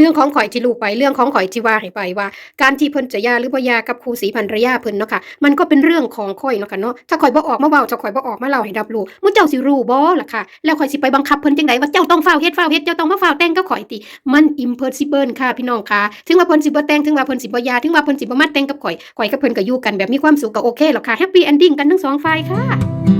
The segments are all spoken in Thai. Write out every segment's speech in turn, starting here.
เรื่องของข่อยที่รู้ไปเรื่องของข่อยที่ว่าให้ไปว่า การที่เพิ่นจะยาหรือบ่ยากับครูศรีพันรยาเพิ่นเนาะค่ะมันก็เป็นเรื่องของข่อยเนาะค่ะเนาะถ้าข่อยบ่ออกมาเว้าถ้าข่อยบ่ออกมาเล่าให้รับรู้มื้อเจ้าสิรู้บ่ล่ะค่ะแล้วข่อยสิไปบังคับเพิ่นจังไดว่าเจ้าต้องฟ้าเฮ็ดฟ้าเฮ็ดเจ้าต้องมาฟ้าแต่งกับข่อยติมัน impossible ค่ะพี่น้องค่ะถึงว่าเพิ่นสิบ่แต่งถึงว่าเพิ่นสิบ่ยาถึงว่าเพิ่นสิบ่มาแต่งกับข่อยข่อยกับเพิ่นก็อยู่กันแบบมีความสุขก็โอเคแล้วค่ะ happy ending กันทั้งสองฝ่ายค่ะ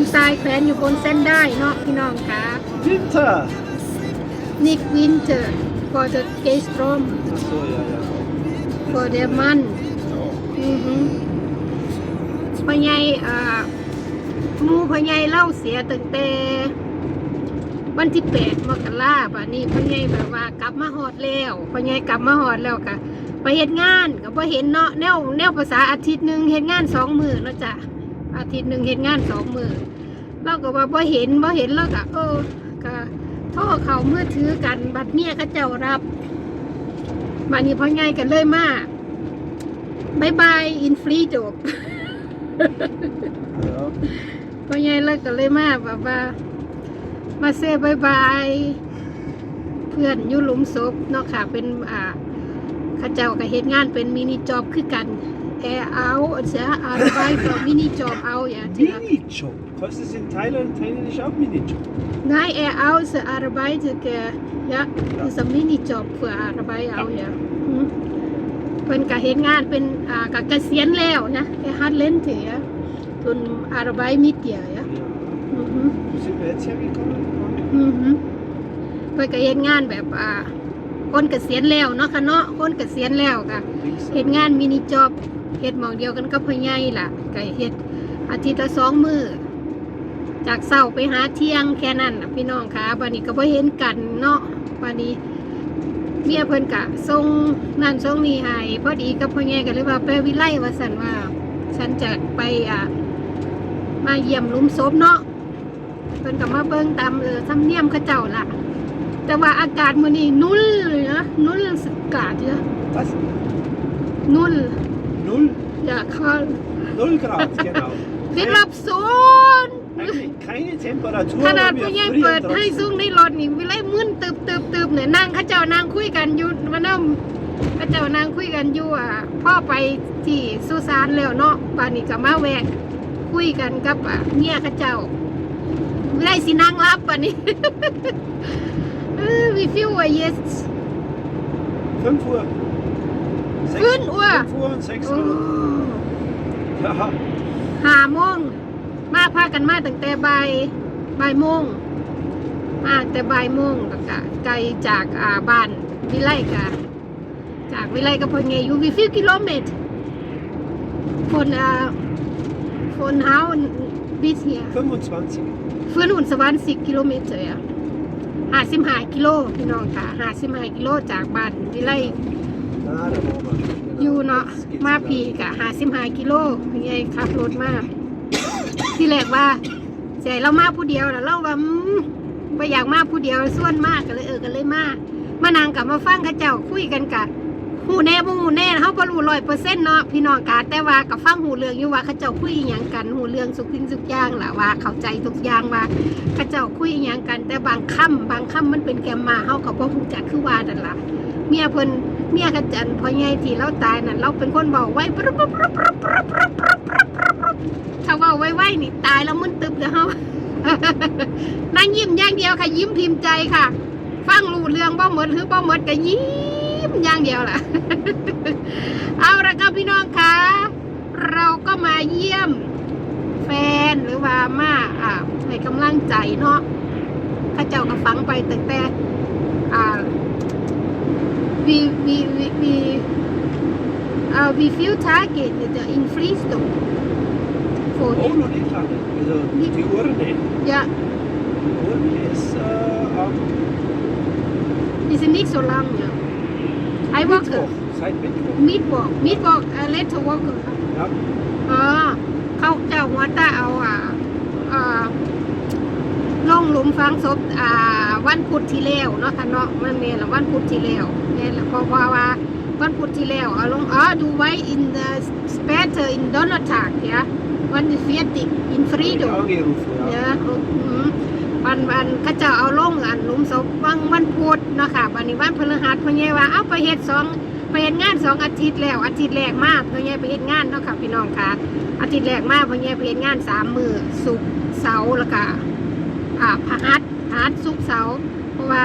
ความตายแขวนอยู่บนเส้นได้เนาะพี่น้องค่ะ Winter! Nick Winter for the gay storm So, ja, ja. for the man อือหือพ่อใหญ่อ่าหมูพ่อใหญ่เล่าเสียตั้งแต่วันที่แปดมกราบัดนี้พ่อใหญ่แบบว่ากลับมาฮอดแล้วพ่อใหญ่กลับมาฮอดแล้วก็ไปเฮ็ดงานก็บ่เห็นเนาะแนวแนวภาษาอาทิตย์หนึงเฮ็ดงานสองมื้อเนาะจ้ะ อาทิตย์หนึ่งเฮ็ดงานสองมือเราก็ว่าบ่เห็นบ่เห็นแล้วก็เออก็โทรเข้ามือถือกัน บัดเมียเขาเจ้ารับบัดนี้พ่อใหญ่ก็เลยมากบายบายอินฟรีจบพ่อใหญ่เลิกก็เลยมากแบบว่า มาเซ่บายบายเพื่อนยู่หลุมศพเนาะค่ะเป็นอ่าข้าเจ้าก็เฮ็ดงานเป็นมินิจอบคือกัน er out, ja, Arbeiter, Minijob auch, ja. Minijob? Kostet es in Thailand, thailändisch auch Minijob? Nein, er aus arbeitet, ja, das ist ein Minijob für Arbeit auch, ja. เป็นกะเห็นงานเป็นกะเกษียณแล้วนะแกฮัดเล่นเถียจนอารบายมิดเดียอะอือฮึไปกะเห็นงานแบบอ่า คนเกษียณแล้วเนาะค่ะเนาะคนเกษียณแล้วก็ Links เฮ็ดงานมินิจ็อบเฮ็ดหมองเดียวกันกับพ่อใหญ่ล่ะก็เฮ็ดอาทิตย์ละสองมื้อจากเช้าไปหาเที่ยงแค่นั้นพี่น้องค่ะบัดนี้ก็บ่เห็นกันเนาะบัดนี้เมียเพิ่นก็ส่งนั่นส่งนี่ให้พอดีกับพ่อใหญ่ก็เลยว่าไปวิไลว่าซั่นว่า ฉันจะไปอ่ามาเยี่ยมลุมศพเนาะเพิ่นก็มาเบิ่งตามเออทำเนียมเขาเจ้าล่ะ แต่ว่าอากาศมื้อนี้นุ่นเลยนะนุ่นสกาดเยอะ Was? นุ่น Null? อย่าเข้า Null Grad, genau. ติดลบศูนย์ Keine, keine Temperatur. ขนาด wo wir ผู้ใหญ่ frieren เปิด trotzdem. ให้ซุ้งในรถนี่วิไลมึนตึบตึบตึบเนี่ยนั่งเขาเจ้านั่งคุยกันอยู่มานำเขาเจ้านั่งคุยกันอยู่อะพ่อไปที่สุสานแล้วเนาะป่านนี้ก็มาแวะคุยกันกับอะเมียเขาเจ้าวิไลสินั่งรับป่านนี้ เออ wie viel Uhr jetzt 5 Uhr. Sechs- Fünf Uhr. Fünf Uhr und 6โอ้ Uhr. Ja. ห้าโมงมาพากันมาตั้งแต่บ่ายบ่ายโมงมาแต่บ่ายโมงแล้วก็ไกลจากอ่าบ้านวิไลกะจากวิไลกับพนเงอยู่วิฟิกิโลเมตรคนอ่าคนเฮาบิสเฮีย 25. ฟื้นหุ่ ห้าสิบห้ากิโลพี่น้องค่ะห้าสิบห้ากิโลจากบ้านวิไลอยู่เนาะมาพีกะหาสิบหากิโลเป็นไงขับรถมาที่แรกว่าใจเรามาผู้เดียวแล้วเราว่าไม่อยากมาผู้เดียวส่วนมากกันเลยเออกันเลยมา มานางกับมาฟังข้าเจ้าคุยกันกะ หูแน่บ่หูแน่เขาบ่รู้ร้อยเปอร์เซ็นต์เนาะพี่น้องกาแต่ว่ากับฟังหูเรื่องอยู่ว่าเขาเจ้าคุยอหย่างกันหูเรื่องสุกสิ่งสุกย่างล่ะว่า เข้าใจทุกอย่างว่าเขาเจ้าคุยอหย่างกัน แต่บางคำบางคำมันเป็นแกมมาเฮากับบ่ฮู้จักคือว่านั่นล่ะเมียเพิ่นเมียกระจันพอใหญ่ที่เราตายนั่นเราเป็นคนเบาไว้ปรึบปรึบปรึบปรึบปรึบปรึบปรึบปรึบปรึบถ้าเว่าไว้ไว้นี่ตายแล้วมึนตึบเด้อเฮานั่งยิ้มอย่างเดียวค่ะยิ้มพิมพ์ใจค่ะ ฟังรู้เรื่องบ่หมือดหรือบ่หมือดก็ยิ้ม อย่างเดียวล่ะ เอาละครับพี่น้องคะ เราก็มาเยี่ยมแฟนหรือว่ามาอ่าให้กำลังใจเนาะเข้าเจ้าก็ฟังไปตั้งแต่อ่าวีวีวีวีอ่า uh, we feel target the in Freestone for Oh, him. nog niet lang. Also, die Urne. Yeah, Die Urne ist äh, am it's nicht so long. Yeah. I work Mittwoch. Seit Mittwoch. meat walk meat walk uh, later walk ค่ะ Ja. อ๋อเขาเจ้าหัวตาเอาอ่าอ่าลงหลุมฝังศพอ่าวันพุธที่แล้วเนาะค่ะเนาะมันเมนละวันพุธที่แล้วแม่นละเพราะว่าว่าวันพุธที่แล้วเอาลงอ๋อดูไว้ in the spatter in Donnerstag ja วันที่40 in Friedel Angerufen, ja. เนี่ยอืม วันวันเขาจ้าเอาลงอันหลุมศพวันวันพุธเนาะค่ะวันนี้วันพฤหัสพ่อใหญ่ว่าเอาไปเฮ็ดสองไปเฮ็ดงานสองอาทิตย์แล้วอาทิตย์แรกมากพ่อใหญ่ไปเฮ็ดงานเนาะค่ะพี่น้องค่ะ อาทิตย์แรกมากพ่อใหญ่ไปเฮ็ดงานสามมือศุกร์เสาร์แล้วก็อ่าพหัสพหัสศุกร์เสาร์เพราะว่า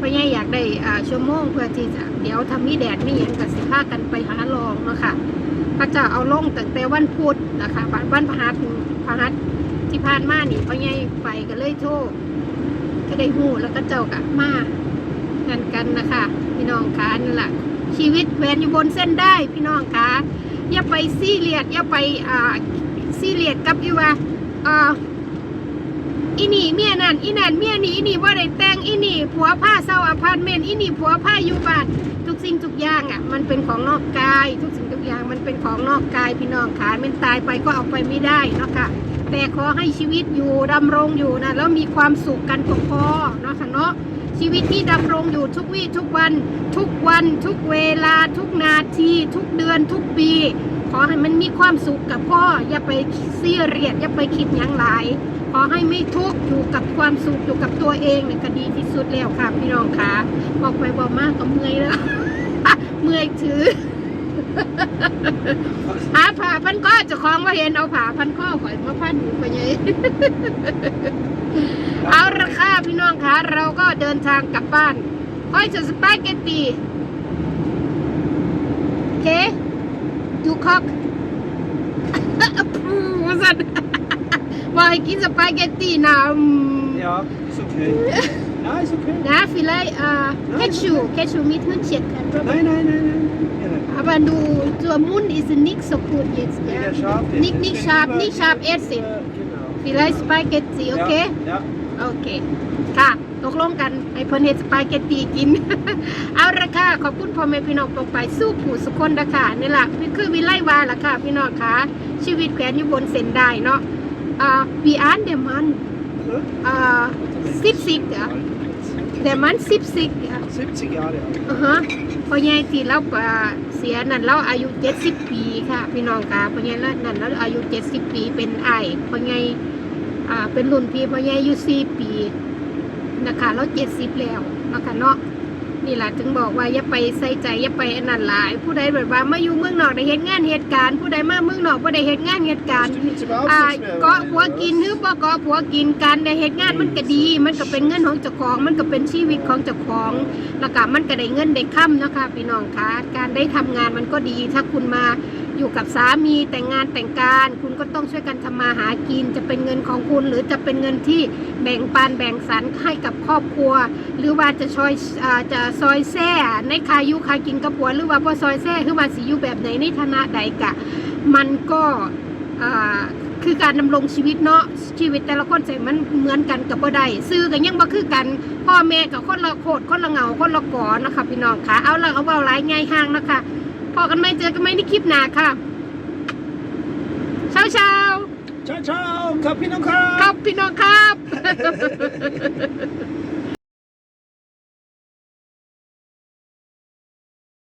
พ่อใหญ่อยากได้อ่าชั่วโมงเพื่อที่จะเดี๋ยวทำมีแดดมีหยังก็สิพากันไปหาลองเนาะค่ะเขาเจะเอาลงตั้งแต่วันพุธนะคะวันพฤหัสพฤหัส ที่ผ่านมานี่พ่อใหญ่ไปก็เลยโทษก็ได้หูแล้วก็เจ้าก็มากันกันนะคะพี่น้องคะนี่แหละชีวิตแหวนอยู่บนเส้นได้พี่น้องคะอย่าไปซีเรียสอย่าไปอ่าซีเรียสกับอีว่าอ่าอีนี่เมียนั่นอีนั่นเมียนี่อีนี่ว่าได้แต่งอีนี่ผัวผ้าเศร้าอพาร์ตเมนต์อีนี่ผัวผ้าอยู่บ้านทุกสิ่งทุกอย่างอะ มันเป็นของนอกกาย ทุกสิ่งทุกอย่างมันเป็นของนอกกายพี่น้องขามันตายไปก็เอาไปไม่ได้เนาะค่ะ แต่ขอให้ชีวิตอยู่ดำรงอยู่นะแล้วมีความสุขกันก็พอเนาะค่ะเนาะชีวิตที่ดำรงอยู่ทุกวี่ทุกวัน ทุกวันทุกเวลาทุกนาทีทุกเดือนทุกปี ขอให้มันมีความสุขกับพ่อ อย่าไปเสียเรียดอย่าไปคิดหยังหลาย ขอให้ไม่ทุกข์อยู่กับความสุขอยู่กับตัวเองเนี่ยก็ดีที่สุดแล้วค่ะพี่น้องค่ะบอกไปบอกมากก็เมื่อยแล้วเมื่อยถือ หาผ่าพันข้อเจะคล้าของว่าเห็นเอาผ่าพันข้อข่อยมาพันอยู่ไปยัยเอาละค่ะพี่น้องคะเราก็เดินทางกลับบ้านค่อยจะสปาเกตตีโอเคดูคอกว่าสันว่าให้กินสปาเกตตีนะอืม Ja, ist okay. Ja, ist okay. นะฟิไลเอ่อเคชูเคชูมีทุนเฉียดกัน Nein, nein, nein, nein. Ja, aber du der Mund ist nicht so gut jetzt ja Der scharf ist. nicht nicht scharf nicht scharf essen Äh, Genau. vielleicht Spaghetti โอเค Ja, ja. โอเค ค่ะ ตกลงกันให้เพิ่นเฮ็ดสปาเกตตีกิน เอาละค่ะ ขอบคุณพ่อแม่พี่น้องตรงไปสู้ผู้สุคนนะค่ะนี่ล่ะนี่คือวิไลวาล่ะค่ะ พี่น้องค่ะ ชีวิตแขวนอยู่บนเส้นได้เนาะอ่าวีอาน เดมัน Huh? อ่าสิบสิกอะเดมันสิบสิกอะ70 Jahre alt. อือฮะพ่อใหญ่ที่เราอ่าเสียนั่นเราอายุเจ็ดสิบปีค่ะพี่น้องค่ะพ่อใหญ่แล้วนั่นเราอายุเจ็ดสิบปีเป็นไอ้ายพ่อใหญ่อ่าเป็นรุ่นพี่พ่อใหญ่อายุสี่ปีนะคะเราเจ็ดสิบแล้วนะคะเนาะ นี่แหละถึงบอกว่าอย่าไปใส่ใจอย่าไปอันนั้นหลาย ผู้ใดแบบว่ามาอยู่เมืองนอกได้เหตุงานเหตุการณ์ผู้ใดมาเมืองนอกบ่ได้เหตุงานเหตุการณ์อ่าเกาะผัวกินหรือบ่เกาะผัวกินการได้เหตุงานมันก็ดี มันก็เป็นเงินของเจ้าของ มันก็เป็นชีวิตของเจ้าของแล้วก็มันก็ได้เงินได้ค่ำนะคะพี่น้องคะการได้ทำงานมันก็ดีถ้าคุณมาอยู่กับสามีแต่งงานแต่งการ คุณก็ต้องช่วยกันทำมาหากิน จะเป็นเงินของคุณ หรือจะเป็นเงินที่แบ่งปันแบ่งสรรให้กับครอบครัว หรือว่าจะซอยอ่าจะซอยแซ่ในคายุคากินกับผัวหรือว่าบ่ซอยแซ่คือว่าสิอยู่แบบไหนในฐานะใดกะ มันก็อ่าคือการดำรงชีวิตเนาะชีวิตแต่ละคนใส่มันเหมือนกันกับบ่ได้ซื้อกันยังบ่คือกัน พ่อแม่กับคนละโคตรคนละเหงาคนละก่อนะคะพี่น้องค่ะเอาละเอาเบาหลายง่ายห่างนะคะพอกันไหมเจอกันไหมในคลิปหน้าค่ะเช้าเช้า Ciao, ciao. Kapino ๆครับพี่น้องครับ